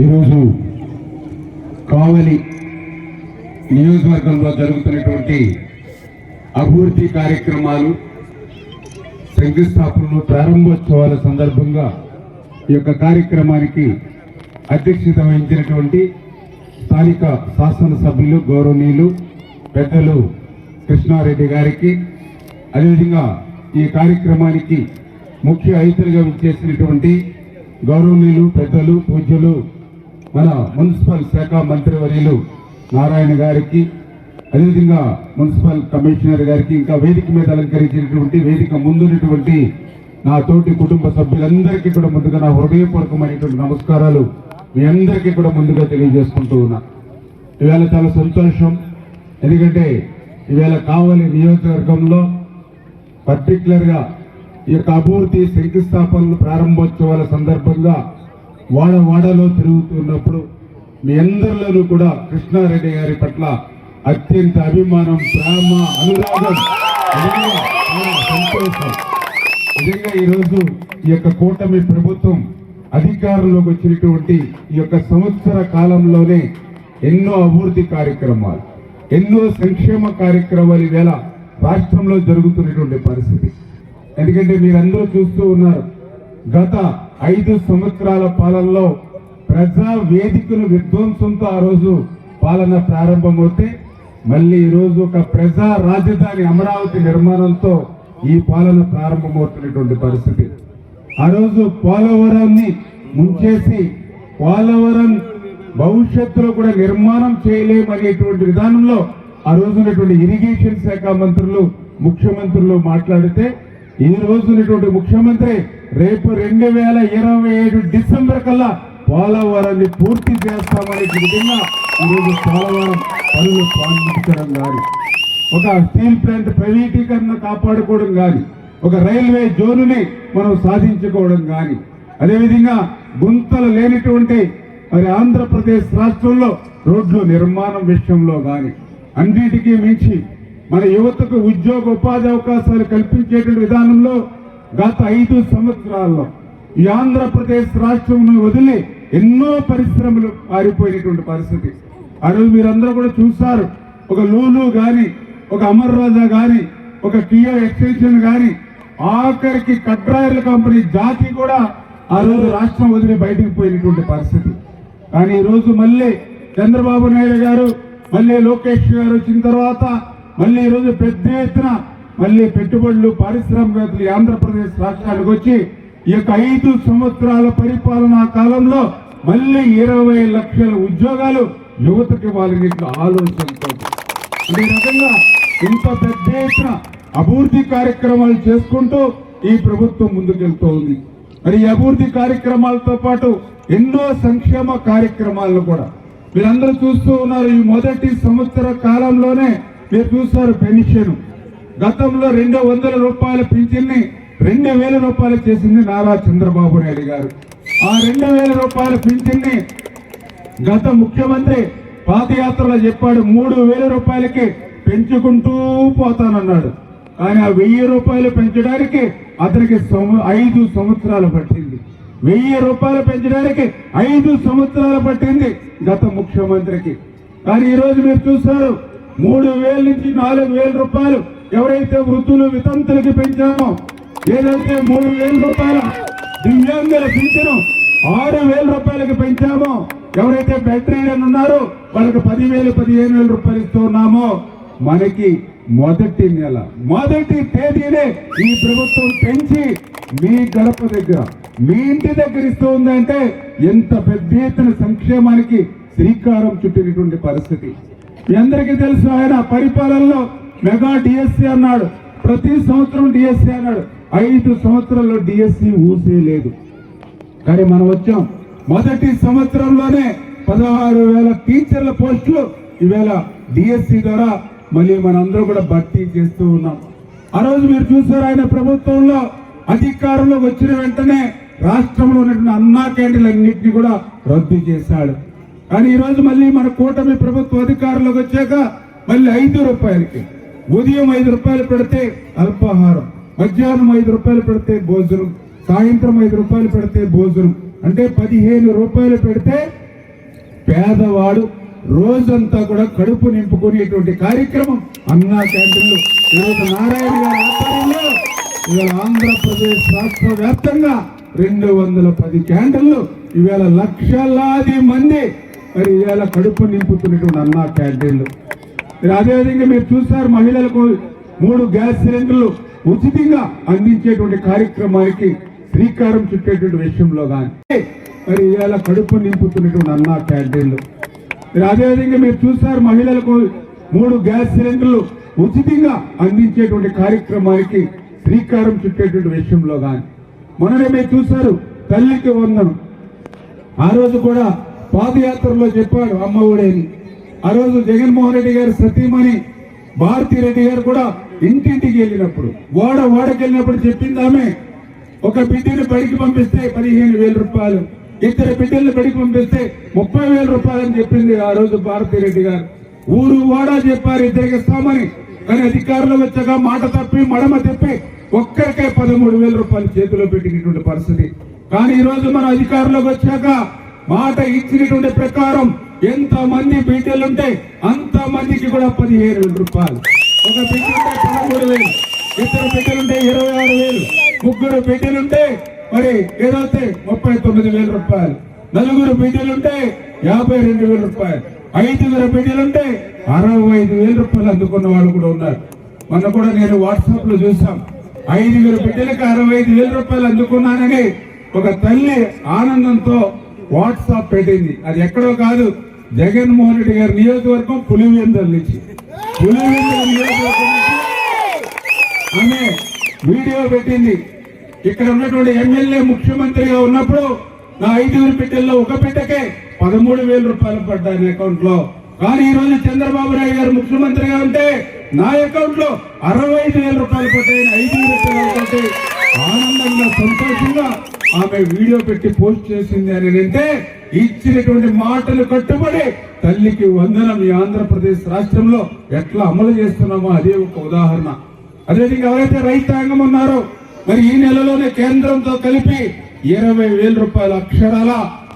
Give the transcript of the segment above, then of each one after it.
ఈరోజు కావలి నియోజకవర్గంలో జరుగుతున్నటువంటి అభివృద్ధి కార్యక్రమాలు శంకుస్థాపనలు ప్రారంభోత్సవాల సందర్భంగా ఈ యొక్క కార్యక్రమానికి అధ్యక్షత వహించినటువంటి స్థానిక శాసనసభ్యులు గౌరవనీయులు పెద్దలు కృష్ణారెడ్డి గారికి అదేవిధంగా ఈ కార్యక్రమానికి ముఖ్య అతిథులుగా చేసినటువంటి గౌరవనీయులు పెద్దలు పూజ్యులు మన మున్సిపల్ శాఖ మంత్రివర్యులు నారాయణ గారికి అదేవిధంగా మున్సిపల్ కమిషనర్ గారికి ఇంకా వేదిక మీద అలంకరించినటువంటి వేదిక ముందున్నటువంటి నా తోటి కుటుంబ సభ్యులందరికీ కూడా ముందుగా నా హృదయపూర్వకమైనటువంటి నమస్కారాలు మీ అందరికీ కూడా ముందుగా తెలియజేసుకుంటూ ఉన్నా. ఇవాళ చాలా సంతోషం. ఎందుకంటే ఇవాళ కావలి నియోజకవర్గంలో పర్టికులర్గా ఈ యొక్క అభివృద్ధి శంకుస్థాపనలు ప్రారంభోత్సవాల సందర్భంగా వాడ వాడలో తిరుగుతున్నప్పుడు మీ అందరిలోనూ కూడా కృష్ణారెడ్డి గారి పట్ల అత్యంత అభిమానం ప్రేమ అనురాగం సంతోషం. నిజంగా ఈరోజు ఈ యొక్క కూటమి ప్రభుత్వం అధికారంలోకి వచ్చినటువంటి ఈ యొక్క సంవత్సర కాలంలోనే ఎన్నో అభివృద్ధి కార్యక్రమాలు ఎన్నో సంక్షేమ కార్యక్రమాలు ఈవేళ రాష్ట్రంలో జరుగుతున్నటువంటి పరిస్థితి. ఎందుకంటే మీరందరూ చూస్తూ ఉన్నారు గత ఐదు సంవత్సరాల పాలనలో ప్రజా వేదికలు విధ్వంసంతో ఆ రోజు పాలన ప్రారంభమవుతే మళ్ళీ ఈరోజు రోజు ఒక ప్రజా రాజధాని అమరావతి నిర్మాణంతో ఈ పాలన ప్రారంభమవుతున్నటువంటి పరిస్థితి. ఆ రోజు పోలవరాన్ని ముంచేసి పోలవరం భవిష్యత్తులో కూడా నిర్మాణం చేయలేమనేటువంటి విధానంలో ఆ రోజు ఉన్నటువంటి ఇరిగేషన్ శాఖ మంత్రులు ముఖ్యమంత్రులు మాట్లాడితే ఈ రోజు ఉన్నటువంటి ముఖ్యమంత్రి రేపు రెండు వేల ఇరవై ఏడు డిసెంబర్ కల్లా పోలవరాన్ని పూర్తి చేస్తామని విధంగా ఈరోజు పోలవరం పనులు ప్రారంభించడం కానీ ఒక స్టీల్ ప్లాంట్ ప్రైవేటీకరణ కాపాడుకోవడం కానీ ఒక రైల్వే జోనుని మనం సాధించుకోవడం కానీ అదేవిధంగా గుంతలు లేనటువంటి మరి ఆంధ్రప్రదేశ్ రాష్ట్రంలో రోడ్లు నిర్మాణం విషయంలో కానీ అన్నిటికీ మించి మన యువతకు ఉద్యోగ ఉపాధి అవకాశాలు కల్పించేటువంటి విధానంలో గత ఐదు సంవత్సరాల్లో ఈ ఆంధ్రప్రదేశ్ రాష్ట్రంను వదిలి ఎన్నో పరిశ్రమలు పారిపోయినటువంటి పరిస్థితి. ఆ రోజు మీరందరూ కూడా చూస్తారు ఒక లూలు గాని ఒక అమర్ రాజా గాని ఒక కియో ఎక్స్టెన్షన్ గాని ఆఖరికి కట్రాయర్ల కంపెనీ జాతి కూడా ఆ రోజు రాష్ట్రం వదిలి బయటకు పోయినటువంటి పరిస్థితి. కానీ ఈరోజు మళ్ళీ చంద్రబాబు నాయుడు గారు మళ్ళీ లోకేష్ గారు వచ్చిన తర్వాత మళ్ళీ ఈరోజు రోజు పెద్ద ఎత్తున మళ్ళీ పెట్టుబడులు పారిశ్రామికవేత్తలు ఆంధ్రప్రదేశ్ రాష్ట్రానికి వచ్చి ఈ యొక్క ఐదు సంవత్సరాల పరిపాలనా కాలంలో మళ్ళీ ఇరవై లక్షల ఉద్యోగాలు యువతకి ఇవ్వాలని ఆలోచనతో. ఈ రకంగా ఇంత పెద్ద ఎత్తున అభివృద్ధి కార్యక్రమాలు చేసుకుంటూ ఈ ప్రభుత్వం ముందుకెళ్తూ ఉంది మరి ఈ అభివృద్ధి కార్యక్రమాలతో పాటు ఎన్నో సంక్షేమ కార్యక్రమాలను కూడా. మీరందరూ చూస్తూ ఉన్నారు ఈ మొదటి సంవత్సర కాలంలోనే మీరు చూస్తారు పెన్షన్. గతంలో రెండు వందల రూపాయల పింఛన్ని రెండు వేల రూపాయలు చేసింది నారా చంద్రబాబు నాయుడు గారు. ఆ రెండు వేల రూపాయల పింఛన్ని గత ముఖ్యమంత్రి పాదయాత్రలో చెప్పాడు మూడు వేల రూపాయలకి పెంచుకుంటూ పోతానన్నాడు. కానీ ఆ వెయ్యి రూపాయలు పెంచడానికి అతనికి ఐదు సంవత్సరాలు పట్టింది. వెయ్యి రూపాయలు పెంచడానికి ఐదు సంవత్సరాలు పట్టింది గత ముఖ్యమంత్రికి. కానీ ఈ మీరు చూస్తారు మూడు వేల నుంచి నాలుగు వేల రూపాయలు ఎవరైతే వృద్ధులు వితంతులకి పెంచామో ఏదైతే మూడు వేల రూపాయల దివ్యాంగుల పింఛను ఆరు వేల రూపాయలకి పెంచామో ఎవరైతే బెటరీడన్ ఉన్నారో వాళ్ళకి పదివేలు పదిహేను వేల రూపాయలు ఇస్తున్నామో మనకి మొదటి నెల మొదటి తేదీనే ఈ ప్రభుత్వం పెంచి మీ గడప దగ్గర మీ ఇంటి దగ్గర ఇస్తూ ఉందంటే ఎంత పెద్ద ఎత్తున సంక్షేమానికి శ్రీకారం చుట్టినటువంటి పరిస్థితి. మీ అందరికీ తెలుసు ఆయన పరిపాలనలో మెగా డిఎస్సి అన్నాడు. ప్రతి సంవత్సరం డిఎస్సి అన్నాడు. ఐదు సంవత్సరాల్లో డిఎస్సి ఊసే లేదు. కానీ మనం వచ్చాం. మొదటి సంవత్సరంలోనే పదహారు వేల టీచర్ల పోస్టులు ఈవేళ డిఎస్సి ద్వారా మళ్ళీ మనందరూ కూడా భర్తీ చేస్తూ ఉన్నాం. ఆ రోజు మీరు చూసారు ఆయన ప్రభుత్వంలో అధికారంలో వచ్చిన వెంటనే రాష్ట్రంలో ఉన్నటువంటి అన్నా క్యాంటీన్లన్నింటినీ కూడా రద్దు చేశాడు. కానీ ఈరోజు మళ్ళీ మన కూటమి ప్రభుత్వ అధికారంలోకి వచ్చాక మళ్ళీ ఐదు రూపాయలకి. ఉదయం ఐదు రూపాయలు పెడితే అల్పాహారం మధ్యాహ్నం ఐదు రూపాయలు పెడితే భోజనం సాయంత్రం ఐదు రూపాయలు పెడితే భోజనం. అంటే పదిహేను రూపాయలు పెడితే పేదవాడు రోజంతా కూడా కడుపు నింపుకునేటువంటి కార్యక్రమం అన్నా క్యాంటీన్లు. ఈరోజు నారాయణ గారి ఆధ్వర్యంలో ఇవాళ ఆంధ్రప్రదేశ్ రాష్ట్ర వ్యాప్తంగా రెండు వందల పది క్యాంటీన్లు. ఇవాళ లక్షలాది మంది మరి ఇవాళ కడుపు నింపుతున్నటువంటి అన్నా క్యాంటీన్లు. మీరు అదేవిధంగా మీరు చూస్తారు మహిళలకు మూడు గ్యాస్ సిలిండర్లు ఉచితంగా అందించేటువంటి కార్యక్రమానికి శ్రీకారం చుట్టేటువంటి విషయంలో కానీ మరి ఇవాళ కడుపు నింపుతున్నటువంటి అన్నా క్యాంటీన్లు. మీరు అదేవిధంగా మీరు చూస్తారు మహిళలకు మూడు గ్యాస్ సిలిండర్లు ఉచితంగా అందించేటువంటి కార్యక్రమానికి శ్రీకారం చుట్టేటువంటి విషయంలో కానీ మొన్ననే మీరు చూశారు తల్లికి వందనం. ఆ రోజు కూడా పాదయాత్రలో చెప్పాడు అమ్మ ఒడేని. ఆ రోజు జగన్మోహన్ రెడ్డి గారు సతీమణి భారతీ రెడ్డి గారు కూడా ఇంటింటికి వెళ్ళినప్పుడు ఓడ వాడకెళ్ళినప్పుడు చెప్పింది ఆమె ఒక బిడ్డని బడికి పంపిస్తే పదిహేను వేల రూపాయలు ఇద్దరు బిడ్డలను బడికి పంపిస్తే ముప్పై వేల రూపాయలు అని చెప్పింది ఆ రోజు భారతీ రెడ్డి గారు. ఊరు వాడా చెప్పారు ఇద్దరికి ఇస్తామని కానీ అధికారులు వచ్చాక మాట తప్పి మడమ తప్పి ఒక్కరికే పదమూడు వేల రూపాయలు చేతిలో పెట్టినటువంటి పరిస్థితి. కానీ ఈ రోజు మన అధికారంలోకి వచ్చాక మాట ఇచ్చినటువంటి ప్రకారం ఎంత మంది బిడ్డలుంటే అంత మందికి కూడా పదిహేను వేల రూపాయలు. ఒక బిడ్డ ఉంటే పదమూడు వేలు ఇద్దరు బిడ్డలుంటే ఇరవై ఆరు వేలు ముగ్గురు బిడ్డలుంటే మరి ఏదైతే ముప్పై తొమ్మిది వేల రూపాయలు నలుగురు బిడ్డలుంటే యాభై రెండు వేల రూపాయలు ఐదుగురు బిడ్డలుంటే అరవై ఐదు వేల రూపాయలు అందుకున్న వాళ్ళు కూడా ఉన్నారు. మొన్న కూడా నేను వాట్సాప్లో చూసాం ఐదుగురు బిడ్డలకు అరవై ఐదు వేల రూపాయలు అందుకున్నానని ఒక తల్లి ఆనందంతో వాట్సాప్ పెట్టింది. అది ఎక్కడో కాదు జగన్మోహన్ రెడ్డి గారి నియోజకవర్గం పులివెందుల నుంచి. పులివెందుల నియోజకవర్గం నుంచి ఆమె వీడియో పెట్టింది. ఇక్కడ ఉన్నటువంటి ఎమ్మెల్యే ముఖ్యమంత్రిగా ఉన్నప్పుడు నా ఐదుగురు పెట్టెల్లో ఒక పెట్టకే పదమూడు వేల రూపాయలు పడ్డాయి అకౌంట్లో కానీ ఈ రోజు చంద్రబాబు నాయుడు గారు ముఖ్యమంత్రిగా ఉంటే నా అకౌంట్లో అరవై ఐదు వేల రూపాయలు పడ్డాయి ఐదుగురు పిల్లలతోటి ఆనందంగా సంతోషంగా ఆమె వీడియో పెట్టి పోస్ట్ చేసింది అని అంటే ఇచ్చినటువంటి మాటలు కట్టుబడి తల్లికి వందనం ఈ ఆంధ్రప్రదేశ్ రాష్ట్రంలో ఎట్లా అమలు చేస్తున్నామో అదే ఒక ఉదాహరణ. అదేవిధంగా ఎవరైతే రైతాంగం ఉన్నారో మరి ఈ నెలలోనే కేంద్రంతో కలిపి ఇరవై వేల రూపాయల అక్షరాల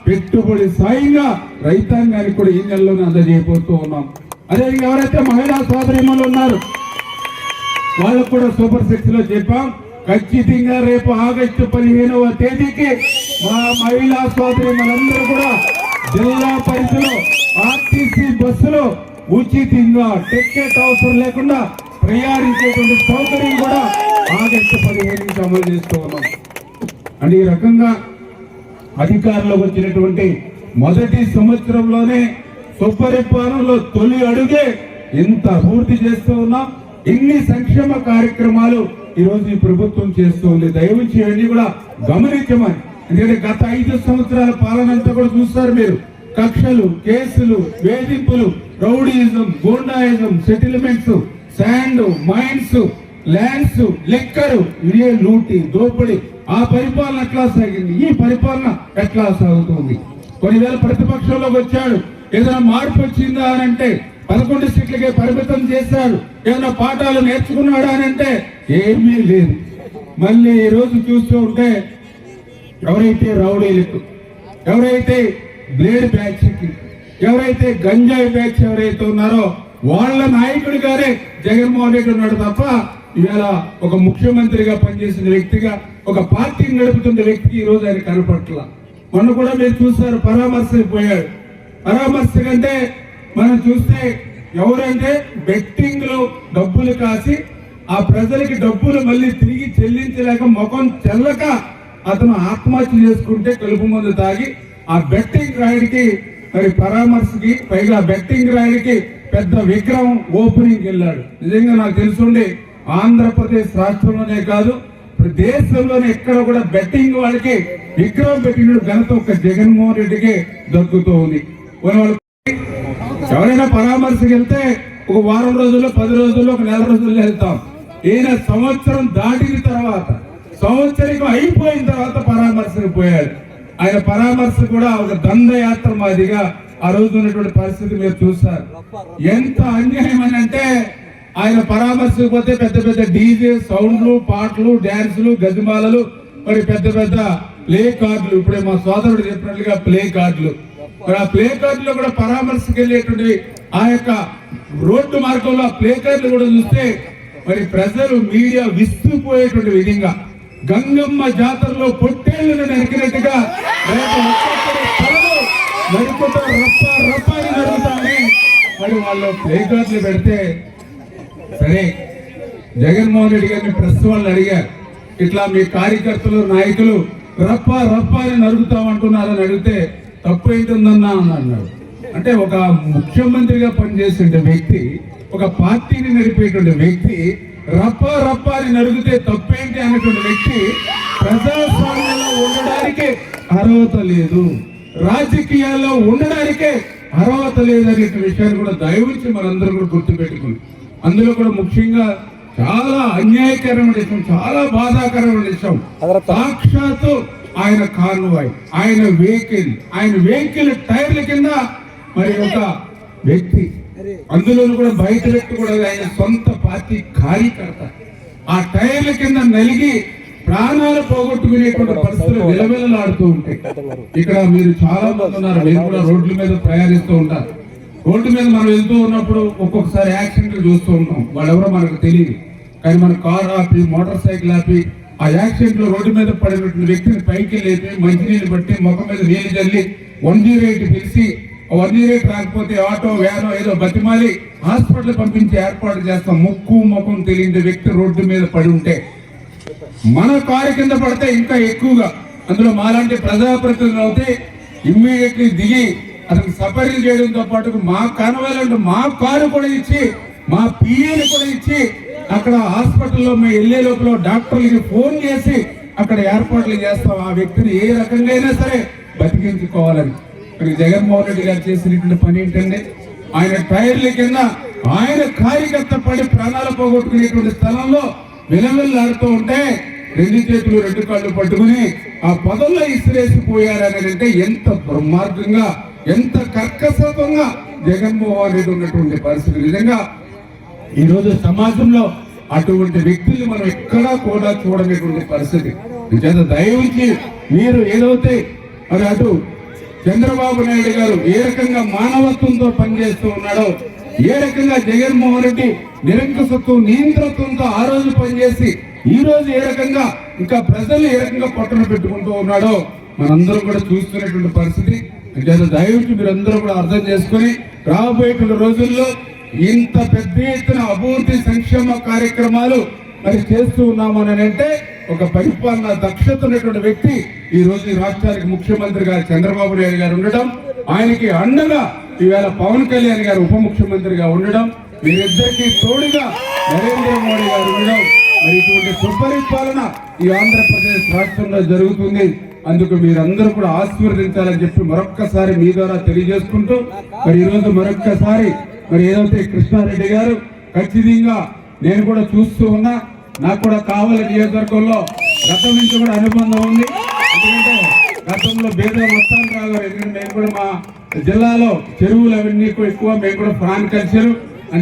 పెట్టుబడి సాయంగా రైతాంగానికి కూడా ఈ నెలలోనే అందజేయబోతూ ఉన్నాం. అదేవిధంగా ఎవరైతే మహిళా సోదరిమలు ఉన్నారు వాళ్ళకు కూడా సూపర్ సిక్స్లో చెప్పాం. ఖచ్చితంగా రేపు ఆగస్టు పదిహేనవ తేదీకి మా మహిళా సోదరి మనందరూ కూడా జిల్లా పరిధిలో ఆర్టీసీ బస్సులో ఉచితంగా టికెట్ అవసరం లేకుండా ప్రయాణించేటువంటి సౌకర్యం కూడా ఆగస్టు పదిహేను నుంచి అమలు చేస్తూ ఉన్నాం. అంటే ఈ రకంగా అధికారంలోకి వచ్చినటువంటి మొదటి సంవత్సరంలోనే సుపరిపాలనలో తొలి అడుగే ఇంత పూర్తి చేస్తూ ఉన్నాం. ఇన్ని సంక్షేమ కార్యక్రమాలు ఈ రోజు ఈ ప్రభుత్వం చేస్తూ ఉంది. దయవుంచి ఇవన్నీ కూడా గమనించమని. ఎందుకంటే గత ఐదు సంవత్సరాల పాలన అంతా కూడా చూస్తారు మీరు. కక్షలు కేసులు వేధింపులు rowdyism goondaism settlements sand mines lands liquor ఇదే లూటి దోపిడి. ఆ పరిపాలన ఎట్లా సాగింది? ఈ పరిపాలన ఎట్లా సాగుతుంది? కొన్నివేళ ప్రతిపక్షంలోకి వచ్చాడు. ఏదైనా మార్పు వచ్చిందా అని అంటే పదకొండు సీట్లకే పరిమితం చేశారు ఏదైనా పాఠాలు నేర్చుకున్నాడా అని అంటే ఏమీ లేదు. మళ్ళీ ఈ రోజు చూస్తూ ఉంటే ఎవరైతే రౌడీలకు ఎవరైతే బ్లేడ్ బ్యాచ్కి ఎవరైతే గంజాయి బ్యాచ్ ఎవరైతే ఉన్నారో వాళ్ళ నాయకుడిగానే జగన్మోహన్ రెడ్డి ఉన్నాడు తప్ప ఇవాళ ఒక ముఖ్యమంత్రిగా పనిచేసిన వ్యక్తిగా ఒక పార్టీని నడుపుతున్న వ్యక్తికి ఈ రోజు ఆయన కనపట్ల మొన్న కూడా మీరు చూసారు పరామర్శ పోయాడు. పరామర్శ కంటే మనం చూస్తే ఎవరంటే బెట్టింగ్లో డబ్బులు కాసి ఆ ప్రజలకి డబ్బులు మళ్ళీ తిరిగి చెల్లించలేక ముఖం చెల్లక అతను ఆత్మహత్య చేసుకుంటే కలుపు మందు తాగి ఆ బెట్టింగ్ రాయుడికి మరి పరామర్శకి పైగా బెట్టింగ్ రాయుడికి పెద్ద విగ్రహం ఓపెనింగ్ వెళ్ళాడు. నిజంగా నాకు తెలుసుండి ఆంధ్రప్రదేశ్ రాష్ట్రంలోనే కాదు దేశంలోనే ఎక్కడ కూడా బెట్టింగ్ వాళ్ళకి విగ్రహం పెట్టిన ఘనత ఒక జగన్మోహన్ రెడ్డికి దక్కుతూ ఉంది ఎవరైనా పరామర్శకు వెళ్తే ఒక వారం రోజుల్లో పది రోజుల్లో ఒక నెల రోజుల్లో వెళ్తాం. ఈయన సంవత్సరం దాటిన తర్వాత సంవత్సరం అయిపోయిన తర్వాత పరామర్శకు పోయాడు. ఆయన పరామర్శ కూడా ఒక దండయాత్ర మాదిరిగా ఆ రోజు ఉన్నటువంటి పరిస్థితి మీరు చూస్తారు ఎంత అన్యాయం అని అంటే ఆయన పరామర్శకు పోతే పెద్ద పెద్ద డీజే సౌండ్లు పాటలు డాన్సులు గజమాలలు మరి పెద్ద పెద్ద ప్లే కార్డులు. ఇప్పుడే మా సోదరుడు చెప్పినట్లుగా ప్లే కార్డులు. ప్లే కార్డులో కూడా పరామర్శకు వెళ్ళేటువంటి ఆ యొక్క రోడ్డు మార్గంలో ఆ ప్లే కార్డులు కూడా చూస్తే మరి ప్రజలు మీడియా విస్తుపోయేటువంటి విధంగా గంగమ్మ జాతరలో పొట్టేళ్ళను నరికినట్టుగా రప్ప రప్ప అని నరుగుతామని మరి వాళ్ళు ప్లే కార్డులు పెడితే సరే జగన్మోహన్ రెడ్డి గారిని ప్రెస్ వాళ్ళు అడిగారు. ఇట్లా మీ కార్యకర్తలు నాయకులు రప్ప రప్ప అని నరుగుతామంటున్నారని అడిగితే తప్పు ఏంటుందన్నా అని అన్నాడు. అంటే ఒక ముఖ్యమంత్రిగా పనిచేసే వ్యక్తి ఒక పార్టీని నడిపేటువంటి వ్యక్తి రప్ప రప్ప అని నడిగితే తప్పేంటి అన్నటువంటి వ్యక్తి ప్రజాస్వామ్యంలో ఉండడానికి అర్హత లేదు. రాజకీయాల్లో ఉండడానికే అర్హత లేదనే విషయాన్ని కూడా దయవుంచి మనందరూ కూడా గుర్తుపెట్టుకుని అందులో కూడా ముఖ్యంగా చాలా అన్యాయకరమైన విషయం చాలా బాధాకరమైన విషయం. సాక్షాత్తు ఆయన కాన్వాయ్ ఆయన వెహికల్ ఆయన వెహికల్ టైర్ల కింద మరి ఒక వ్యక్తి. అందులోనూ కూడా బయట వ్యక్తి కూడా ఆయన సొంత పార్టీ కార్యకర్త. ఆ టైర్ల కింద నలిగి ప్రాణాలు పోగొట్టుకునేటువంటి పరిస్థితులు విలవిలలాడుతూ ఉంటాయి ఇక్కడ మీరు చాలా మంది ఉన్నారు. మీరు కూడా రోడ్ల మీద ప్రయాణిస్తూ ఉంటారు రోడ్డు మీద మనం వెళ్తూ ఉన్నప్పుడు ఒక్కొక్కసారి యాక్సిడెంట్లు చూస్తూ ఉంటాం. వాళ్ళెవరో మనకు తెలియదు కానీ మన కార్ ఆపి మోటార్ సైకిల్ ఆపి ఆ యాక్సిడెంట్లో రోడ్డు మీద పడినటువంటి వ్యక్తిని పైకి లేపి మంచినీళ్ళు బట్టి ముఖం మీద నీళ్ళు చల్లి వన్ జీరో ఎయిట్ పిలిచి వన్ జీరో ఎయిట్ రాకపోతే ఆటో వ్యానో ఏదో బతిమాలి హాస్పిటల్ పంపించి ఏర్పాటు చేస్తాం. ముక్కు ముఖం తెలియని వ్యక్తి రోడ్డు మీద పడి ఉంటే. మన కారు కింద పడితే ఇంకా ఎక్కువగా. అందులో మాలాంటి ప్రజాప్రతినిధులు అయితే ఇమ్మీడియట్లీ దిగి అతను సఫరీలు చేయడంతో పాటు మా కనవాలంటే మా కారు కూడా ఇచ్చి మా పిఏని కూడా ఇచ్చి అక్కడ హాస్పిటల్లో మేము వెళ్ళే లోపల డాక్టర్లకి ఫోన్ చేసి అక్కడ ఏర్పాట్లు చేస్తాం. ఆ వ్యక్తిని ఏ రకంగా అయినా సరే బతికించుకోవాలని. ఇక్కడ జగన్మోహన్ రెడ్డి గారు చేసినటువంటి పని ఏంటంటే ఆయన టైర్ల కింద ఆయన కార్యకర్త పడి ప్రాణాలు పోగొట్టుకునేటువంటి స్థలంలో విలవిల్లాడుతూ ఉంటే రెండు చేతులు రెండు కాళ్ళు పట్టుకుని ఆ పొదల్లో ఇసిరేసి పోయారని అంటే ఎంత బ్రహ్మార్గంగా ఎంత కర్కశత్వంగా జగన్మోహన్ రెడ్డి ఉన్నటువంటి పరిస్థితి. నిజంగా ఈరోజు సమాజంలో అటువంటి వ్యక్తులు మనం ఎక్కడా కూడా చూడనటువంటి పరిస్థితి. నిజంగా దయవుంచి మీరు ఏదైతే మరి అటు చంద్రబాబు నాయుడు గారు ఏ రకంగా మానవత్వంతో పనిచేస్తూ ఉన్నాడో ఏ రకంగా జగన్మోహన్ రెడ్డి నిరంకుశత్వం నియంత్రత్వంతో ఆ రోజు పనిచేసి ఈ రోజు ఏ రకంగా ఇంకా ప్రజలు ఏ రకంగా పొట్టన పెట్టుకుంటూ ఉన్నాడో మనందరం కూడా చూస్తున్నటువంటి పరిస్థితి. చేత దయవుంచి మీరందరూ కూడా అర్థం చేసుకొని రాబోయేటువంటి రోజుల్లో ఇంత పెద్ద ఎత్తున అభివృద్ధి సంక్షేమ కార్యక్రమాలు మరి చేస్తూ ఉన్నామని అంటే ఒక పరిపాలన దక్షత ఉన్నటువంటి వ్యక్తి ఈ రోజు ఈ రాష్ట్రానికి ముఖ్యమంత్రిగా చంద్రబాబు నాయుడు గారు ఉండడం ఆయనకి అండగా ఈవేళ పవన్ కళ్యాణ్ గారు ఉప ముఖ్యమంత్రిగా ఉండడం వీరిద్దరికీ తోడుగా నరేంద్ర మోడీ గారు ఉండడం మరి ఇటువంటి సుపరిపాలన ఈ ఆంధ్రప్రదేశ్ రాష్ట్రంలో జరుగుతుంది. అందుకు మీరందరూ కూడా ఆశీర్వదించాలని చెప్పి మరొక్కసారి మీ ద్వారా తెలియజేసుకుంటూ మరి ఈరోజు మరొక్కసారి మరి ఏదైతే కృష్ణారెడ్డి గారు ఖచ్చితంగా నేను కూడా చూస్తూ ఉన్నా నాకు కూడా కావాలి నియోజకవర్గంలో గతం నుంచి కూడా అనుబంధం ఉంది. ఎందుకంటే గతంలో బేద మొత్తాన్ని రాగారు ఎందుకంటే మేము కూడా మా జిల్లాలో చెరువులు అవన్నీ ఎక్కువ మేము కూడా ఫ్రాన్ కల్చర్.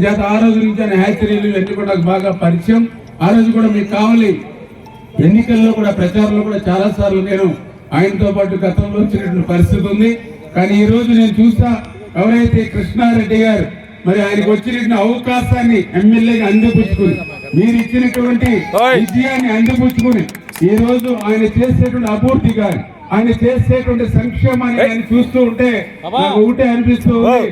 చేత ఆ రోజు నుంచి ఆయన హ్యాచరీలు ఇవన్నీ కూడా నాకు బాగా పరిచయం. ఆ రోజు కూడా మీకు కావాలి ఎన్నికల్లో కూడా ప్రచారంలో కూడా చాలాసార్లు నేను ఆయనతో పాటు గతంలో వచ్చినటువంటి పరిస్థితి ఉంది. కానీ ఈ రోజు నేను చూసా ఎవరైతే కృష్ణారెడ్డి గారు మరి ఆయనకు వచ్చినటువంటి అవకాశాన్ని ఎమ్మెల్యేగా అందిపుచ్చుకుని మీరు ఇచ్చినటువంటి విజయాన్ని అందిపుచ్చుకుని ఈ రోజు ఆయన చేసేటువంటి అభివృద్ధి గాని ఆయన చేసేటువంటి సంక్షేమాన్ని ఆయన చూస్తూ ఉంటే నాకు ఒకటే అనిపిస్తూ ఉంది.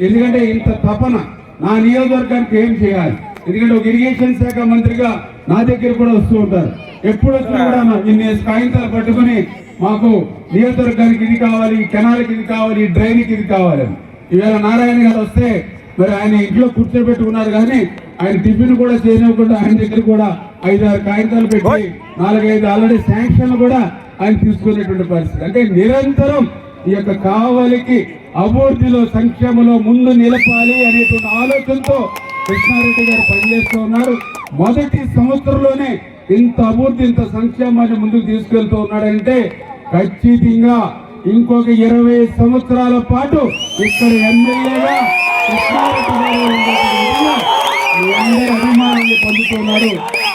ఎందుకంటే ఇంత తపన నా నియోజకవర్గానికి ఏం చేయాలి? ఎందుకంటే ఒక ఇరిగేషన్ శాఖ మంత్రిగా నా దగ్గర కూడా వస్తూ ఉంటారు. ఎప్పుడు వచ్చినా కూడా నా ఇన్ని కాగితాలు పట్టుకుని మాకు నియోజకవర్గానికి ఇది కావాలి ఈ కెనాల్కి ఇది కావాలి ఈ డ్రైన్కి ఇది కావాలి ఈవేళ నారాయణ గారు వస్తే మరి ఆయన ఇంట్లో కూర్చోబెట్టుకున్నారు కానీ ఆయన టిఫిన్ కూడా చేయనివ్వకుండా ఆయన దగ్గర కూడా ఐదారు కాగితాలు పెట్టి నాలుగైదు ఆల్రెడీ శాంక్షన్ కూడా ఆయన తీసుకునేటువంటి పరిస్థితి. అంటే నిరంతరం ఈ యొక్క కావలికి అభివృద్ధిలో సంక్షేమంలో ముందు నిలపాలి అనేటువంటి ఆలోచనతో కృష్ణారెడ్డి గారు పనిచేస్తూ ఉన్నారు. మొదటి సంవత్సరంలోనే ఇంత అభివృద్ధి ఇంత సంక్షేమాన్ని ముందుకు తీసుకెళ్తూ ఉన్నాడంటే ఖచ్చితంగా ఇంకొక ఇరవై సంవత్సరాల పాటు ఇక్కడ ఎమ్మెల్యేగా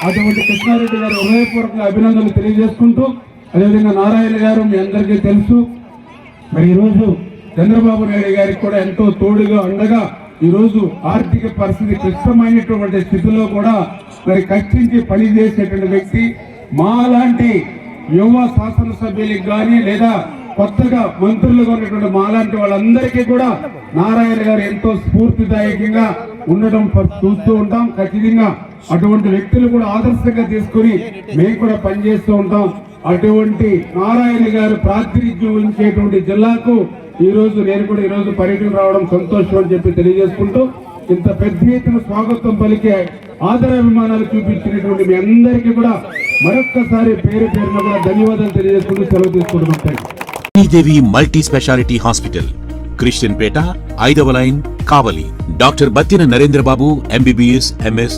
అటువంటి కృష్ణారెడ్డి గారు హృదయపూర్వక అభినందనలు తెలియజేసుకుంటూ అదేవిధంగా నారాయణ గారు మీ అందరికీ తెలుసు. మరి ఈరోజు చంద్రబాబు నాయుడు గారికి కూడా ఎంతో తోడుగా ఉండగా ఈరోజు ఆర్థిక పరిస్థితి క్లిష్టమైనటువంటి స్థితిలో కూడా మరి కష్టించి పనిచేసేటువంటి వ్యక్తి. మాలాంటి యువ శాసనసభ్యులకు కానీ లేదా కొత్తగా మంత్రులుగా ఉన్నటువంటి మాలాంటి వాళ్ళందరికీ కూడా నారాయణ గారు ఎంతో స్ఫూర్తిదాయకంగా ఉండడం చూస్తూ ఉంటాం. ఖచ్చితంగా అటువంటి వ్యక్తులు కూడా ఆదర్శంగా తీసుకుని మేము కూడా పనిచేస్తూ ఉంటాం. అటువంటి నారాయణ గారు ప్రాతినిధ్యం వహించేటువంటి జిల్లాకు ఈ రోజు నేను కూడా ఈ రోజు పర్యటన రావడం సంతోషం అని చెప్పి తెలియజేసుకుంటూ ఇంత పెద్ద ఎత్తున స్వాగతం పలికే ఆదరాభిమానాలు చూపించినటువంటి మీ అందరికీ కూడా మరొక్కసారి పేరు పేరున కూడా ధన్యవాదాలు తెలియజేసుకుంటూ సెలవు తీసుకుంటున్నాం. Sridevi multi speciality hospital Christian Peta ఐదవ line Kavali. Doctor Battina Narendrababu MBBS MS